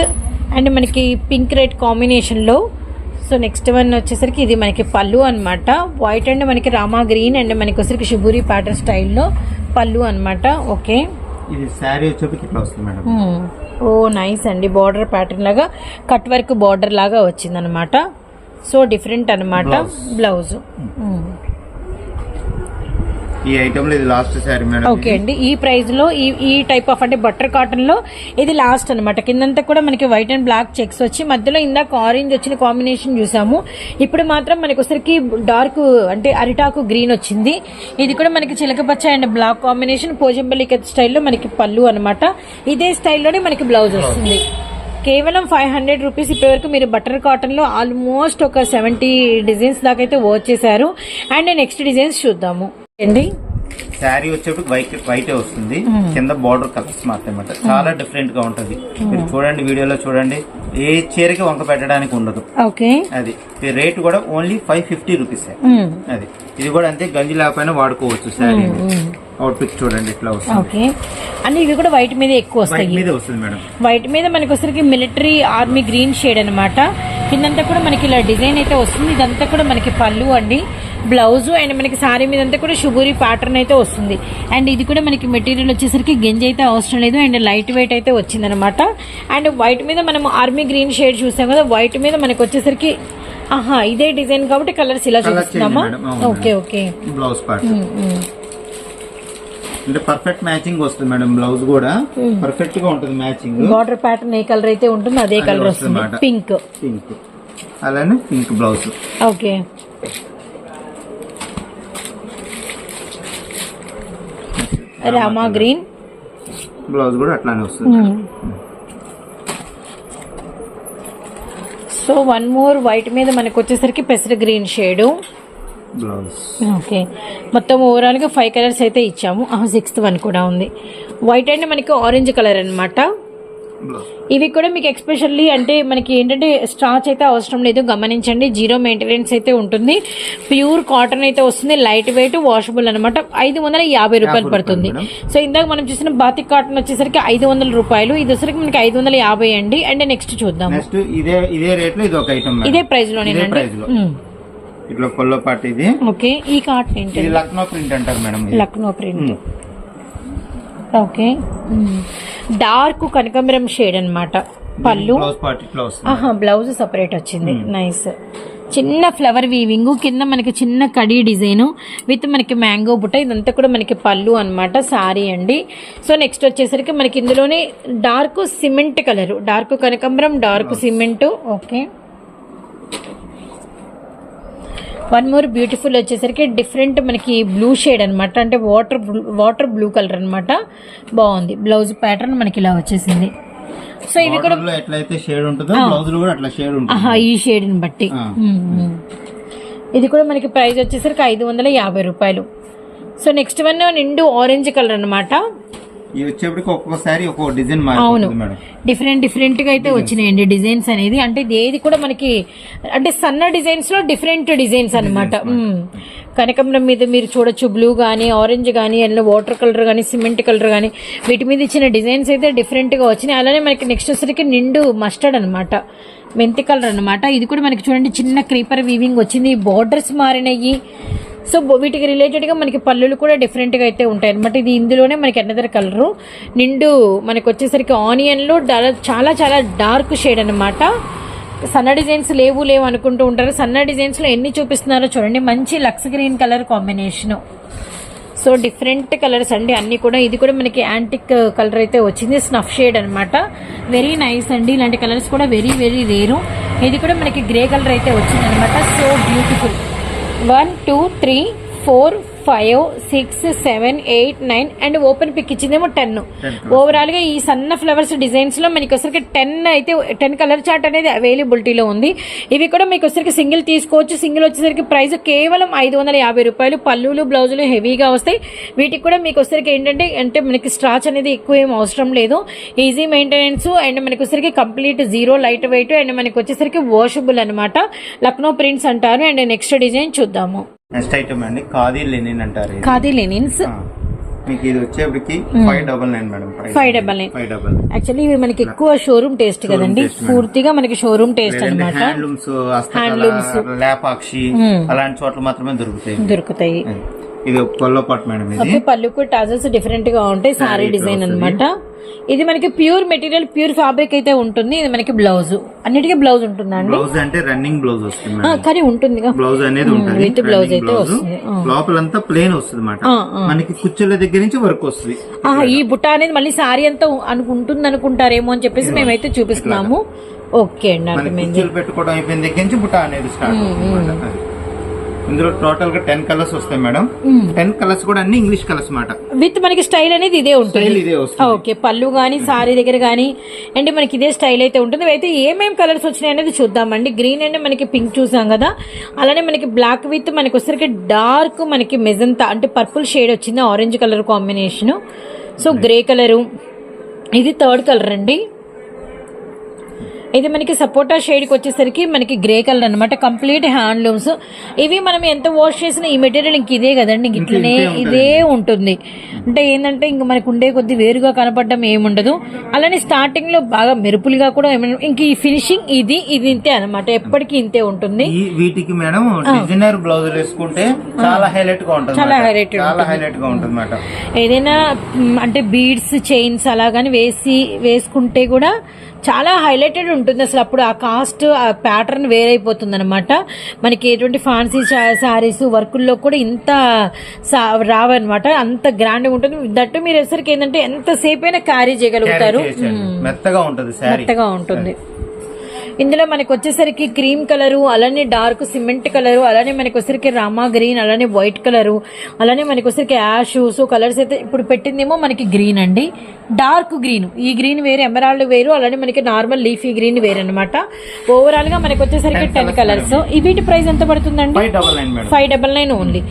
అండ్ మనకి పింక్ రెడ్ కాంబినేషన్లో సో నెక్స్ట్ వన్ వచ్చేసరికి ఇది మనకి పళ్ళు అన్నమాట. వైట్ అండ్ మనకి రామా గ్రీన్ అండ్ మనకి వచ్చేసరికి షిబూరి ప్యాటర్న్ స్టైల్లో పళ్ళు అన్నమాట. ఓకే. ఇది శారీ ఇట్లా వస్తుంది మేడం. ఓ నైస్ అండి. బార్డర్ ప్యాటర్న్ లాగా కట్ వర్క్ బార్డర్ లాగా వచ్చిందనమాట సో డిఫరెంట్ అన్నమాట. బ్లౌజ్. ఈ ఐటమ్లో ఇది లాస్ట్ శారీ మేడం ఓకే అండి. ఈ ప్రైస్లో ఈ ఈ టైప్ ఆఫ్ అంటే బటర్ కాటన్లో ఇది లాస్ట్ అనమాట కిందంతా కూడా మనకి వైట్ అండ్ బ్లాక్ చెక్స్ వచ్చి మధ్యలో ఇందాక ఆరెంజ్ వచ్చిన కాంబినేషన్ చూసాము. ఇప్పుడు మాత్రం మనకి ఒకసారికి డార్క్ అంటే అరిటాకు గ్రీన్ వచ్చింది. ఇది కూడా మనకి చిలకపచ్చ అండ్ బ్లాక్ కాంబినేషన్ పోజంబల్లి స్టైల్లో మనకి పళ్ళు అనమాట ఇదే స్టైల్లోనే మనకి బ్లౌజ్ వస్తుంది. కేవలం ఫైవ్ హండ్రెడ్ రూపీస్ ఇప్పటివరకు మీరు బటర్ కాటన్లో ఆల్మోస్ట్ ఒక సెవెంటీ డిజైన్స్ దాకైతే అయితే వర్క్ చేశారు. అండ్ నెక్స్ట్ డిజైన్స్ చూద్దాము. అండి శారీ వచ్చేప్పటికి వైట్ వైటే వస్తుంది. కింద బార్డర్ కలర్స్ మాత్రమే. చాలా డిఫరెంట్గా ఉంటది. మీరు చూడండి వీడియోలో చూడండి. ఏ చీరకి వంక పెట్టడానికి ఉండదు. ఓకే. అది. రేట్ కూడా ఓన్లీ ఫైవ్ ఫిఫ్టీ రూపీస్. అది. ఇది కూడా అంతే గంజి లేకపోయినా వాడుకోవచ్చు శారీ అవుట్ పిక్ చూడండి ఇట్లా వస్తుంది. అన్ని ఇవి కూడా వైట్ మీద ఎక్కువ వస్తాయి. మీద వస్తుంది మేడం. వైట్ మీద మనకి వచ్చరికి మిలిటరీ ఆర్మీ గ్రీన్ షేడ్ అనమాట కిందంతా కూడా మనకి ఇలా డిజైన్ అయితే వస్తుంది. ఇదంతా కూడా మనకి పళ్ళు అండి. బ్లౌజ్ అండ్ మనకి సారీ మీద అంతా కూడా షుగూరి ప్యాటర్న్ అయితే వస్తుంది. అండ్ ఇది కూడా మనకి మెటీరియల్ వచ్చేసరికి గెంజి అయితే అవసరం లేదు. అండ్ లైట్ వెయిట్ అయితే వచ్చిందనమాట. అండ్ వైట్ మీద మనం ఆర్మీ గ్రీన్ షేడ్ చూసాం కదా వైట్ మీద మనకి వచ్చేసరికి ఆహా ఇదే డిజైన్ కాబట్టి కలర్స్ ఇలా చూపిస్తున్నామా? Okay okay blouse. అంటే పర్ఫెక్ట్ మ్యాచింగ్ వస్తుంది మేడం బ్లౌజ్ కూడా. పర్ఫెక్ట్గా ఉంటుంది మ్యాచింగ్ బార్డర్ ప్యాటర్న్ ఏ కలర్ అయితే ఉంటుందో అదే కలర్ వస్తుంది. పింక్ పింక్ అలానే pink blouse okay Rama green. Blouse కూడా అట్లానే వస్తుంది. సో వన్ మోర్ వైట్ మీద మనకు వచ్చేసరికి పెసర గ్రీన్ షేడు. ఓకే. మొత్తం ఓవరాల్గా ఫైవ్ కలర్స్ అయితే ఇచ్చాము. సిక్స్త్ వన్ కూడా ఉంది. వైట్ అంటే మనకి ఆరెంజ్ కలర్ అన్నమాట. బ్లౌజ్ ఇవి కూడా మీకు ఎక్స్పెషల్లీ అంటే మనకి ఏంటంటే స్టార్చ్ అయితే అవసరం లేదు గమనించండి. జీరో మెయింటెనెన్స్ అయితే ఉంటుంది. ప్యూర్ కాటన్ అయితే వస్తుంది లైట్ వెయిట్ వాషబుల్ అనమాట ఐదు వందల యాభై రూపాయలు పడుతుంది. సో ఇందాక మనం చూసిన బాతిక్ కాటన్ వచ్చేసరికి ఐదు వందల రూపాయలు. ఇది వచ్చేసరికి మనకి ఐదు వందల యాభై అండి. అండ్ నెక్స్ట్ చూద్దాం ఇదే ఇదే రేట్లో ఇది ఒక ఐటమ్ ఇదే ప్రైస్ లోనేనండి ఇట్లా పొల్లో పాటు ఇది. ఓకే. ఈ కాటన్ ఏంటి లక్నో ప్రింట్ అంటారు madam. Lucknow print. Okay. Dark కనకాంబరం షేడ్ అన్నమాట. పళ్ళు. బ్లౌజ్ సపరేట్ వచ్చింది. నైస్. చిన్న ఫ్లవర్ వీవింగ్ కింద మనకి చిన్న కడీ డిజైన్ విత్ మనకి మ్యాంగో బుట్ట. ఇదంతా కూడా మనకి పళ్ళు అన్నమాట సారీ అండి. సో నెక్స్ట్ వచ్చేసరికి మనకి ఇందులోనే డార్క్ సిమెంట్ కలర్. డార్క్ కనకాంబరం dark cement. Okay. One more beautiful వచ్చేసరికి డిఫరెంట్ మనకి బ్లూ షేడ్ అన్నమాట. అంటే వాటర్ వాటర్ బ్లూ కలర్ అన్నమాట. బాగుంది. బ్లౌజ్ ప్యాటర్న్ మనకి ఇలా వచ్చేసింది. సో ఇవి కూడా Border లో ఎట్లయితే షేడ్ ఉంటుందో బ్లౌజ్లో కూడా అట్లా షేడ్ ఉంటుంది. ఆహా ఈ షేడ్ని బట్టి. ఇది కూడా మనకి ప్రైస్ వచ్చేసరికి ఐదు వందల యాభై రూపాయలు. సో నెక్స్ట్ వన్ నిండు ఆరెంజ్ కలర్ అన్నమాట. ఇవి వచ్చేప్పటికి ఒక్కొక్కసారి ఒక్కొక్క డిజైన్ అవును. డిఫరెంట్ డిఫరెంట్గా అయితే వచ్చినాయండి డిజైన్స్ అనేది. అంటే ఇది ఏది కూడా మనకి అంటే సన్న డిజైన్స్లో డిఫరెంట్ డిజైన్స్ అనమాట కనకంబరం మీద మీరు చూడొచ్చు బ్లూ గానీ ఆరెంజ్ గానీ అందులో వాటర్ కలర్ గానీ సిమెంట్ కలర్ గానీ వీటి మీద ఇచ్చిన డిజైన్స్ అయితే డిఫరెంట్గా వచ్చినాయి. అలానే మనకి నెక్స్ట్ వచ్చేసరికి నిండు మస్టర్డ్ అన్నమాట. మెంతి కలర్ అన్నమాట. ఇది కూడా మనకి చూడండి చిన్న క్రీపర్ వీవింగ్ వచ్చింది. బోర్డర్స్ మారినాయి. సో వీటికి రిలేటెడ్గా మనకి పళ్ళులు కూడా డిఫరెంట్గా అయితే ఉంటాయి అనమాట ఇది ఇందులోనే మనకి అనదర్ కలరు నిండు మనకి వచ్చేసరికి ఆనియన్లో చాలా చాలా డార్క్ షేడ్ అనమాట సన్న డిజైన్స్ లేవు లేవు అనుకుంటూ ఉంటారు. సన్న డిజైన్స్లో ఎన్ని చూపిస్తున్నారో చూడండి. మంచి Lux green colour combination so different colours అండి అన్ని కూడా. ఇది కూడా మనకి యాంటిక్ కలర్ అయితే వచ్చింది. స్నఫ్ షేడ్ అనమాట వెరీ నైస్ అండి. ఇలాంటి కలర్స్ కూడా వెరీ వెరీ రేరు ఇది కూడా మనకి గ్రే కలర్ అయితే వచ్చింది అనమాట so beautiful one two three four five six seven eight nine and open pick ఇచ్చిందేమో ten. ఓవరాల్గా ఈ సన్న ఫ్లవర్స్ డిజైన్స్లో మనకి వచ్చరికి టెన్ అయితే టెన్ కలర్ చార్ట్ అనేది అవైలబిలిటీలో ఉంది. ఇవి కూడా మీకు వచ్చరికి సింగిల్ తీసుకోవచ్చు. సింగిల్ వచ్చేసరికి ప్రైస్ కేవలం ఐదు వందల యాభై రూపాయలు. పళ్ళులు బ్లౌజులు హెవీగా వస్తాయి. వీటికి కూడా మీకు వచ్చరికి ఏంటంటే అంటే మనకి స్ట్రాచ్ అనేది ఎక్కువ ఏం అవసరం లేదు. ఈజీ మెయింటెనెన్స్ అండ్ మనకి వచ్చరికి complete zero light weight and మనకి వచ్చేసరికి వాషబుల్ అన్నమాట. లక్నో ప్రింట్స్ అంటారు. అండ్ నెక్స్ట్ డిజైన్ చూద్దాము. నెక్స్ట్ ఐటమ్ అండి. ఖాదీ లెనిన్ అంటారు. ఖాదీ లెనిన్స్. మీకు ఇది వచ్చేప్పటికి five double nine madam. Five double nine five double nine actually ఇవి మనకి ఎక్కువ షోరూమ్ టేస్ట్ కదండి. పూర్తిగా మనకి షోరూమ్ టేస్ట్ లేదంటే అన్నమాట. హ్యాండ్లూమ్స్ హస్తకళ లేపాక్షి అలాంటి చోట్ల మాత్రమే దొరుకుతాయి. దొరుకుతాయి. ఇది పొల్లో పాట్ మేడం ఇది. పళ్ళుకు టాజల్స్ డిఫరెంట్గా ఉంటాయి సారీ డిజైన్ అన్నమాట. ఇది. మనకి ప్యూర్ మెటీరియల్ ప్యూర్ ఫ్యాబ్రిక్ అయితే ఉంటుంది ఇది మనకి బ్లౌజ్ అన్నిటికీ బ్లౌజ్ ఉంటుందా అండి? బ్లౌజ్ అంటే రన్నింగ్ బ్లౌజ్ వస్తుంది కానీ ఉంటుందిగా బ్లౌజ్ అనేది ఉంటుంది with blouse running అయితే. వస్తుంది. ఆ. లోపలంతా ప్లేన్ వస్తుంది అనమాట ఆ. మనకి కుచ్చుల దగ్గర నుంచి వర్క్ వస్తుంది. ఆ, ఈ బుట్ట అనేది మళ్ళీ సారీ అంతా అనుకుంటుంది అనుకుంటారేమో అని చెప్పేసి మేమైతే చూపిస్తున్నాము. ఓకే అండి పెట్టుకోవడం అయిపోయిన దగ్గర నుంచి బుట్ట అనేది స్టార్ట్ అవుతుంది ఇందులో టోటల్గా టెన్ కలర్స్ వస్తాయి మేడం. టెన్ కలర్స్ కూడా అన్ని ఇంగ్లీష్ కలర్స్ మాట. విత్ మనకి స్టైల్ అనేది ఇదే ఉంటుంది. స్టైల్ ఇదే వస్తుంది. ఓకే పళ్ళు గానీ సారీ దగ్గర గానీ అంటే మనకి ఇదే స్టైల్ అయితే ఉంటుంది. అయితే ఏమేం కలర్స్ వచ్చినాయి అనేది చూద్దామండి. గ్రీన్ అండ్ మనకి పింక్ చూసాం కదా. అలానే మనకి బ్లాక్ విత్ మనకి వచ్చరికి డార్క్ మనకి మెజంతా అంటే పర్పుల్ షేడ్ వచ్చింది orange colour combination so grey colour ఇది థర్డ్ కలర్ అండి. ఇది మనకి సపోటా షేడ్కి వచ్చేసరికి మనకి గ్రే కలర్ అనమాట కంప్లీట్ హ్యాండ్లూమ్స్. ఇవి మనం ఎంత వాష్ చేసినా ఈ మెటీరియల్ ఇంక ఇదే కదండి ఇంక ఇట్లనే ఇదే ఉంటుంది. అంటే ఏంటంటే ఇంక మనకు ఉండే కొద్ది వేరుగా కనపడడం ఏముండదు. అలానే స్టార్టింగ్లో బాగా మెరుపులుగా కూడా ఇంక ఈ ఫినిషింగ్ ఇది ఇది ఇంతే అనమాట ఎప్పటికీ ఇంతే ఉంటుంది. వీటికి మేడం డిజైనర్ బ్లౌజ్ వేసుకుంటే చాలా హైలైట్గా ఉంటుంది చాలా highlight చాలా హైలైట్గా ఉంటుంది ఏదైనా అంటే బీడ్స్ చైన్స్ అలా కానీ వేసి వేసుకుంటే కూడా చాలా హైలైటెడ్ ఉంటుంది అసలు అప్పుడు ఆ కాస్ట్ ఆ ప్యాటర్న్ వేరైపోతుంది అనమాట మనకి ఎటువంటి ఫ్యాన్సీ శారీస్ వర్కుల్లో కూడా ఇంత సా- రావన్నమాట. అంత గ్రాండ్ ఉంటుంది. దట్టు మీరు వచ్చేసరికి ఏంటంటే ఎంతసేపు అయినా క్యారీ చేయగలుగుతారు. చేయొచ్చండి. మెత్తగా ఉంటది మెత్తగా ఉంటుంది. ఇందులో మనకి వచ్చేసరికి క్రీమ్ కలరు అలానే డార్క్ సిమెంట్ కలరు అలానే మనకి వచ్చేసరికి రామా గ్రీన్ అలానే వైట్ కలరు అలానే మనకి వచ్చేసరికి యాష్. సో కలర్స్ అయితే ఇప్పుడు పెట్టిందేమో మనకి గ్రీన్ అండి. Dark green. ఈ గ్రీన్ వేరు ఎమరాల్డ్ వేరు అలానే మనకి నార్మల్ లీఫీ గ్రీన్ వేరు అనమాట ఓవరాల్గా మనకి వచ్చేసరికి టెన్ కలర్స్. వీటి ప్రైస్ ఎంత పడుతుందండి? Five double nine only.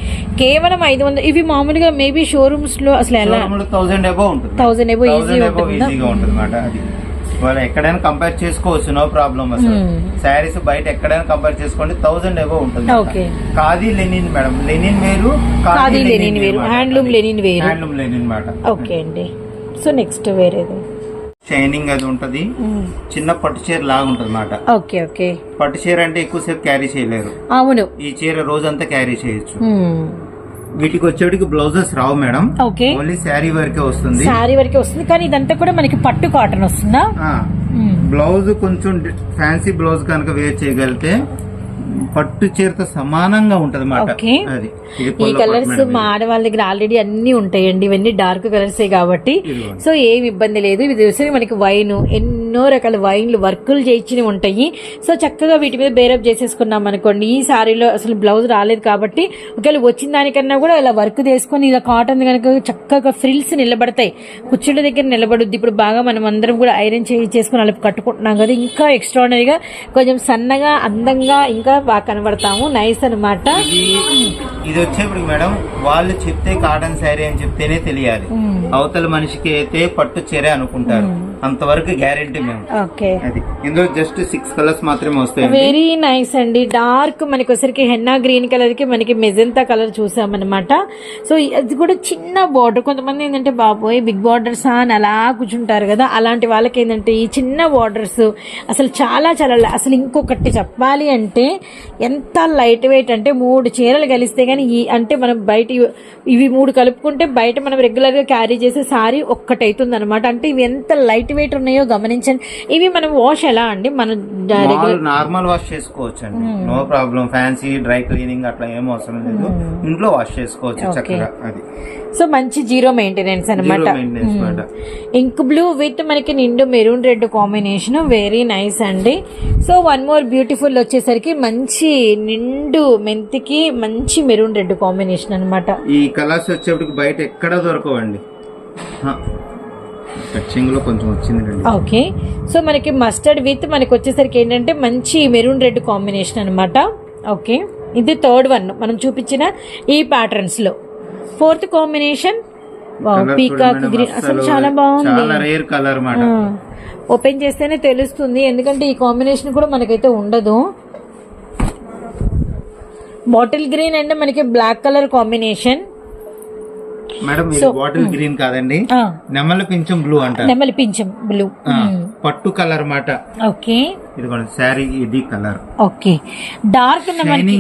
కేవలం ఐదు వందలు ఇవి మామూలుగా మేబీ షోరూమ్స్లో అసలు ఎలా? థౌసండ్ ఉంటుంది. థౌసండ్ ఉంటుందా? ఈజీగా వాళ్ళు ఎక్కడైనా కంపేర్ చేసుకోవచ్చు నో ప్రాబ్లం అసలు. శారీస్ బయట ఎక్కడైనా కంపేర్ చేసుకోండి థౌసండ్ అబౌ ఉంటుంది. Okay khadi linen madam linen వేరు ఖాదీ లెనిన్ వేరు, హ్యాండ్లూమ్ లెనిన్ వేరు. హ్యాండ్లూమ్ లెనిన్ మాట ఓకే అండి. సో నెక్స్ట్ వేరేది. షైనింగ్ అది ఉంటది. చిన్న పట్టు చీర లాగా ఉంటది మాట ఓకే ఓకే పట్టు చీర అంటే ఎక్కువసేపు క్యారీ చేయలేరు. అవును. ఈ చీర రోజంతా క్యారీ చేయొచ్చు. మ్మ్. వీటికి వచ్చేటికి బ్లౌజెస్ రావు మేడం. ఓకే. ఓన్లీ శారీ వరకే వస్తుంది. శారీ వరకే వస్తుంది. కానీ ఇదంతా కూడా మనకి పట్టు కాటన్ వస్తుందా. బ్లౌజ్ కొంచెం ఫ్యాన్సీ బ్లౌజ్ కనుక వేర్ చేయగలిగితే పట్టు చీరతో సమానంగా ఉంటది. అది. ఈ కలర్స్ మా ఆడవాళ్ళ దగ్గర ఆల్రెడీ అన్ని ఉంటాయండి. ఇవన్నీ డార్క్ కలర్సే కాబట్టి. సో ఏమి ఇబ్బంది లేదు. ఇది చూస్తే మనకి వైన్ ఎన్నో రకాల వైన్లు వర్కులు చేయించినవి ఉంటాయి. సో చక్కగా వీటి మీద బేరప్ చేసేసుకున్నాం అనుకోండి. ఈ సారీలో అసలు బ్లౌజ్ రాలేదు కాబట్టి ఒకవేళ వచ్చిన దానికన్నా కూడా ఇలా వర్క్ చేసుకొని ఇలా కాటన్ కనుక చక్కగా ఫ్రిల్స్ నిలబడతాయి. కుర్చీల దగ్గర నిలబడుద్ది. ఇప్పుడు బాగా మనం అందరం కూడా ఐరన్ చేయి చేసుకుని అలా కట్టుకుంటున్నాం కదా. ఇంకా ఎక్స్ట్రాడనరీగా కొంచెం సన్నగా అందంగా ఇంకా బాగా కనబడతాము. నైస్ అనమాట ఇది వచ్చేప్పుడు మేడం వాళ్ళు చెప్తే కాటన్ శారీ అని చెప్తేనే తెలియాలి. అవతల మనిషికి అయితే పట్టు చీర అనుకుంటారు. అంతవరకు గ్యారెంటీ మేము ఓకే అది. ఇందులో జస్ట్ సిక్స్ కలర్స్ మాత్రమే వస్తాయండి. వెరీ నైస్ అండి. డార్క్ మనకి వచ్చరికి హెన్నా గ్రీన్ కలర్కి మనకి మెజంతా కలర్ చూసామన్నమాట. సో అది కూడా చిన్న బార్డర్ కొంతమంది ఏంటంటే బాబోయ్ బిగ్ బార్డర్స్ అని అలా కూర్చుంటారు కదా. అలాంటి వాళ్ళకి ఏంటంటే ఈ చిన్న బార్డర్స్ అసలు చాలా చాలా అసలు ఇంకొకటి చెప్పాలి అంటే ఎంత లైట్ వెయిట్ అంటే మూడు చీరలు కలిస్తే కానీ ఈ అంటే మనం బయట ఇవి- మూడు కలుపుకుంటే బయట మనం రెగ్యులర్గా క్యారీ చేసే సారీ ఒక్కటైతుంది అనమాట అంటే ఇవి ఎంత లైట్ వెయిట్ ఉన్నాయో గమనించండి. ఇవి మనం వాష్ ఎలా అండి? మనం నార్మల్ వాష్ చేసుకోవచ్చు అండి no problem fancy dry cleaning అట్లా ఏం అవసరం లేదు. ఇంట్లో వాష్ చేసుకోవచ్చు చక్కగా అది. సో మంచి జీరో మెయింటెనెన్స్ అనమాట ఇంక్ బ్లూ విత్ మనకి నిండు maroon red combination very nice అండి. సో వన్ మోర్ బ్యూటిఫుల్ వచ్చేసరికి మంచి నిండు మెంతికి మంచి మెరూన్ రెడ్ కాంబినేషన్ అన్నమాట. ఈ కలర్స్ వచ్చేప్పటికి బయట ఎక్కడ దొరకవండి. కొంచెం ఓకే. సో మనకి మస్టర్డ్ విత్ మనకి వచ్చేసరికి ఏంటంటే మంచి మెరూన్ రెడ్ కాంబినేషన్ అన్నమాట. ఓకే. ఇది థర్డ్ వన్. మనం చూపించిన ఈ ప్యాటర్న్స్లో. Fourth combination. పీకాక్ గ్రీన్ అసలు చాలా చాలా బాగుంది. రేర్ కలర్ మాట. ఓపెన్ చేస్తేనే తెలుస్తుంది. ఎందుకంటే ఈ కాంబినేషన్ కూడా మనకైతే ఉండదు. బాటిల్ గ్రీన్ అంటే మనకి బ్లాక్ కలర్ కాంబినేషన్. మేడం ఇది బాటిల్ గ్రీన్ కాదండి. నెమలి పింఛం బ్లూ అంటారు నెమలి పింఛం బ్లూ. పట్టు కలర్ మాట. ఓకే. ఇదిగోండి శారీ ఇది కలర్. ఓకే. డార్క్ నెమలి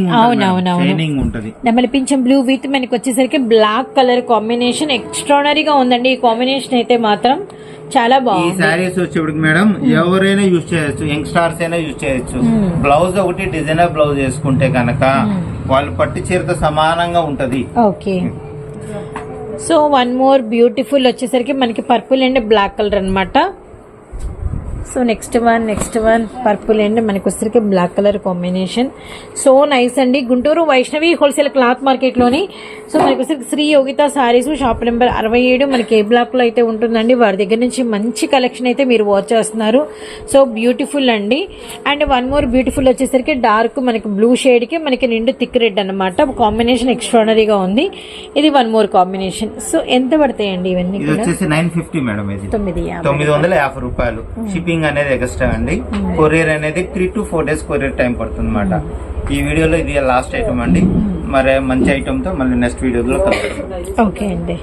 షైనింగ్ ఉంటది నెమలి పింఛం బ్లూ విత్ మనకి వచ్చేసరికి బ్లాక్ కలర్ కాంబినేషన్ ఎక్స్ట్రానరీగా ఉందండి. ఈ కాంబినేషన్ అయితే మాత్రం చాలా ఈ బాగుంది. శారీస్ వచ్చేప్పటికి మేడం ఎవరైనా యూజ్ చేయొచ్చు యంగ్ స్టార్స్ అయినా యూజ్ చేయొచ్చు. బ్లౌజ్ ఒకటి డిజైనర్ బ్లౌజ్ వేసుకుంటే కనుక వాళ్ళు పట్టు చీరతో సమానంగా ఉంటది. Okay. So one more beautiful వచ్చేసరికి మనకి పర్పుల్ అండ్ బ్లాక్ కలర్ అన్నమాట. So next one next one purple and మనకి వచ్చేసరికి black colour combination so nice అండి. గుంటూరు వైష్ణవి హోల్సేల్ క్లాత్ మార్కెట్లోని సో మనకి వచ్చేసరికి Shri Yogitha sarees shop number అరవై ఏడు మనకి ఏ బ్లాక్లో అయితే ఉంటుందండి? వారి దగ్గర నుంచి మంచి కలెక్షన్ అయితే మీరు వాచ్ చేస్తున్నారు. సో బ్యూటిఫుల్ అండి. And one more beautiful dark dark మనకి బ్లూ షేడ్కి మనకి నిండు థిక్ రెడ్ అనమాట కాంబినేషన్ ఎక్స్ట్రానరీగా ఉంది. ఇది వన్ మోర్ కాంబినేషన్ సో ఎంత పడతాయండి ఇవన్నీ తొమ్మిది వందల యాభై రూపాయలు. షిప్పింగ్ అనేది ఎక్స్ట్రా అండి. కొరియర్ అనేది three to four days courier time పడుతుంది అనమాట ఈ వీడియోలో ఇది లాస్ట్ ఐటమ్ అండి. మరి మంచి ఐటమ్తో మళ్ళీ నెక్స్ట్ వీడియోలో కలుగుతాం ఓకే అండి.